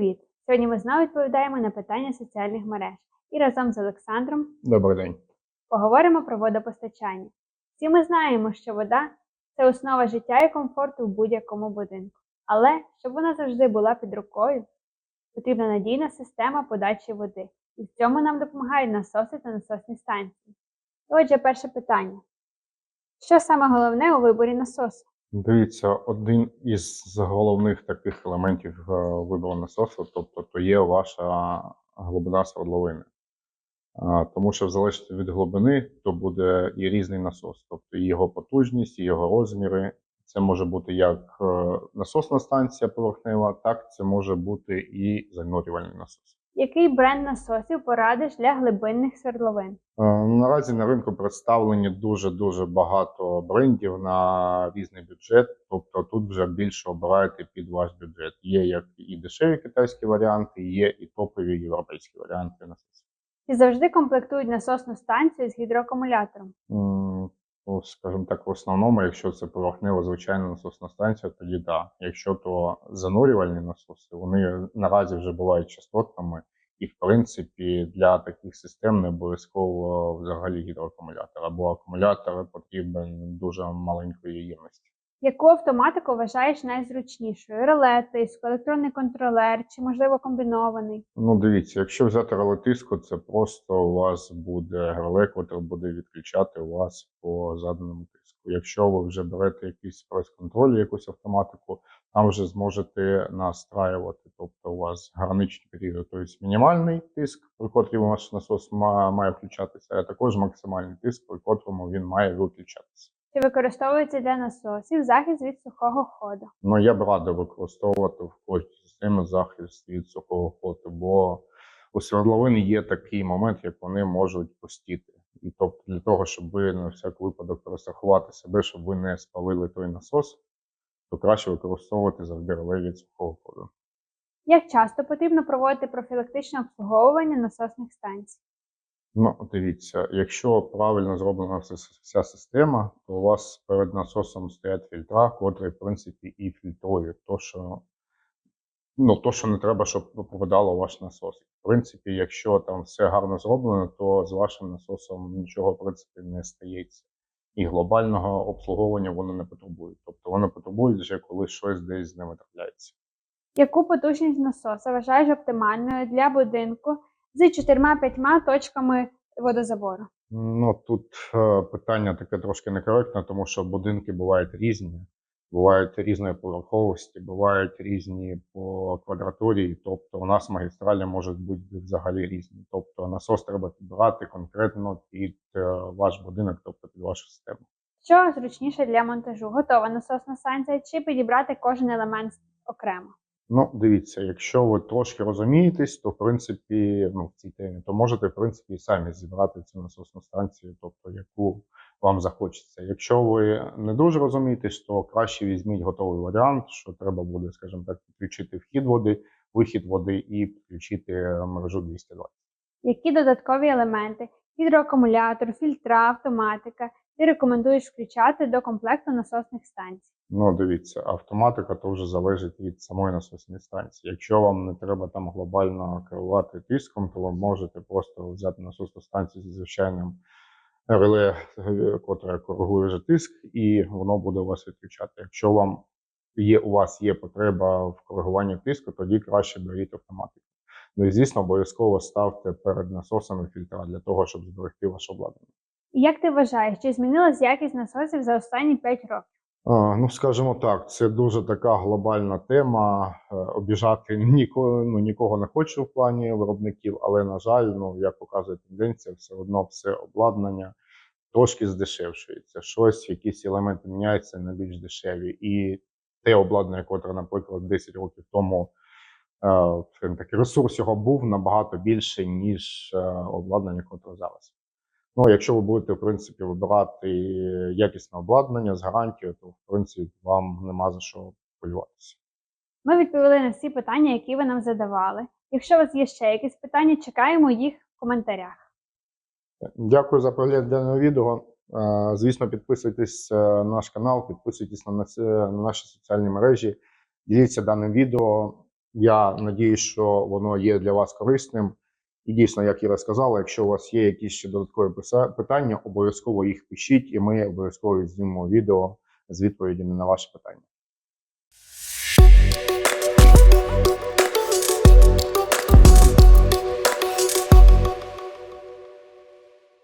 Привіт! Сьогодні ми знову відповідаємо на питання соціальних мереж і разом з Олександром Добрий день. поговоримо про водопостачання. Всі ми знаємо, що вода це основа життя і комфорту в будь-якому будинку. Але щоб вона завжди була під рукою, потрібна надійна система подачі води. І в цьому нам допомагають насоси та насосні станції. Отже, перше питання: що саме головне у виборі насосу? Дивіться, один із головних таких елементів е, вибору насосу, тобто то є ваша глибина свердловини. Тому що в залежності від глибини, то буде і різний насос, тобто його потужність, і його розміри. Це може бути як е, насосна станція поверхнева, так це може бути і занурювальний насос. Який бренд насосів порадиш для глибинних свердловин? Е, Наразі на ринку представлені дуже дуже багато брендів на різний бюджет. Тобто тут вже більше обираєте під ваш бюджет. Є як і дешеві китайські варіанти, є і топові європейські варіанти насосів. Чи завжди комплектують насосну станцію з гідроакумулятором? Ну, скажімо так, в основному, якщо це поверхнева звичайна насосна станція, тоді да. Якщо то занурювальні насоси, вони наразі вже бувають частотними, і в принципі для таких систем не обов'язково взагалі гідроакумулятор або акумулятор потрібен дуже маленької ємності. Яку автоматику вважаєш найзручнішою? Реле, тиск, електронний контролер чи, можливо, комбінований? Ну, дивіться, якщо взяти реле тиску, це просто у вас буде реле, котре буде відключати вас по заданому тиску. Якщо ви вже берете якийсь прес-контроль, якусь автоматику, там вже зможете настраювати. Тобто у вас граничні періоди, тобто мінімальний тиск, при котрій ваш насос має включатися, а також максимальний тиск, при котрому він має виключатися. Чи використовується для насосів захист від сухого ходу? Ну, я б радив використовувати в кожній системі захист від сухого ходу, бо у свердловин є такий момент, як вони можуть постіти. І тобто для того, щоб ви на всяк випадок розрахувати себе, щоб ви не спалили той насос, то краще використовувати реле від сухого ходу. Як часто потрібно проводити профілактичне обслуговування насосних станцій? Ну, дивіться, якщо правильно зроблена вся, система, то у вас перед насосом стоять фільтра, котрі, в принципі, і фільтрують то, що, ну, то, що не треба, щоб попадало ваш насос. В принципі, якщо там все гарно зроблено, то з вашим насосом нічого, в принципі, не стається. І глобального обслуговування воно не потребує. Тобто воно потребує вже, коли щось десь з ними трапляється. Яку потужність насоса вважаєш оптимальною для будинку з 4-5 точками водозабору? Ну тут е, питання таке трошки некоректне, тому що будинки бувають різні, бувають різної поверховості, бувають різні по квадратурі. Тобто у нас магістралі можуть бути взагалі різні. Тобто насос треба підбирати конкретно під е, ваш будинок, тобто під вашу систему. Що зручніше для монтажу? Готова насосна станція чи підібрати кожен елемент окремо? Ну, дивіться, якщо ви трошки розумієтесь, то в принципі, ну, в цій темі, то можете, в принципі, і самі зібрати цю насосну станцію, тобто яку вам захочеться. Якщо ви не дуже розумієтесь, то краще візьміть готовий варіант, що треба буде, скажімо так, підключити вхід води, вихід води і підключити мережу 220. Які додаткові елементи гідроакумулятор, фільтра, автоматика ти рекомендуєш включати до комплекту насосних станцій? Ну, дивіться, автоматика то вже залежить від самої насосної станції. Якщо вам не треба там глобально керувати тиском, то ви можете просто взяти насосну станцію зі звичайним реле, котре коригує вже тиск, і воно буде у вас відключати. Якщо вам є, у вас є потреба в коригуванні тиску, тоді краще беріть автоматику. Ну і звісно, обов'язково ставте перед насосами фільтра для того, щоб зберегти ваше обладнання. Як ти вважаєш, чи змінилась якість насосів за останні 5 років? А, Ну, скажімо так, це дуже така глобальна тема. Е, Обіжати нікого, ну, нікого не хочу в плані виробників, але, на жаль, ну, як показує тенденція, все одно все обладнання трошки здешевшується. Щось, якісь елементи міняються на більш дешеві. І те обладнання, котре, наприклад, 10 років тому е, скажімо так, ресурс його був набагато більше, ніж е, обладнання, котре зараз. Ну, якщо ви будете, в принципі, вибирати якісне обладнання з гарантією, то в принципі вам нема за що полюватися. Ми відповіли на всі питання, які ви нам задавали. Якщо у вас є ще якісь питання, чекаємо їх в коментарях. Дякую за перегляд даного відео. Е, Звісно, підписуйтесь е, на наш канал, підписуйтесь на наші соціальні мережі, діліться даним відео. Я надіюсь, що воно є для вас корисним. І дійсно, як Іра сказала, якщо у вас є якісь ще додаткові питання, обов'язково їх пишіть, і ми обов'язково знімемо відео з відповідями на ваші питання.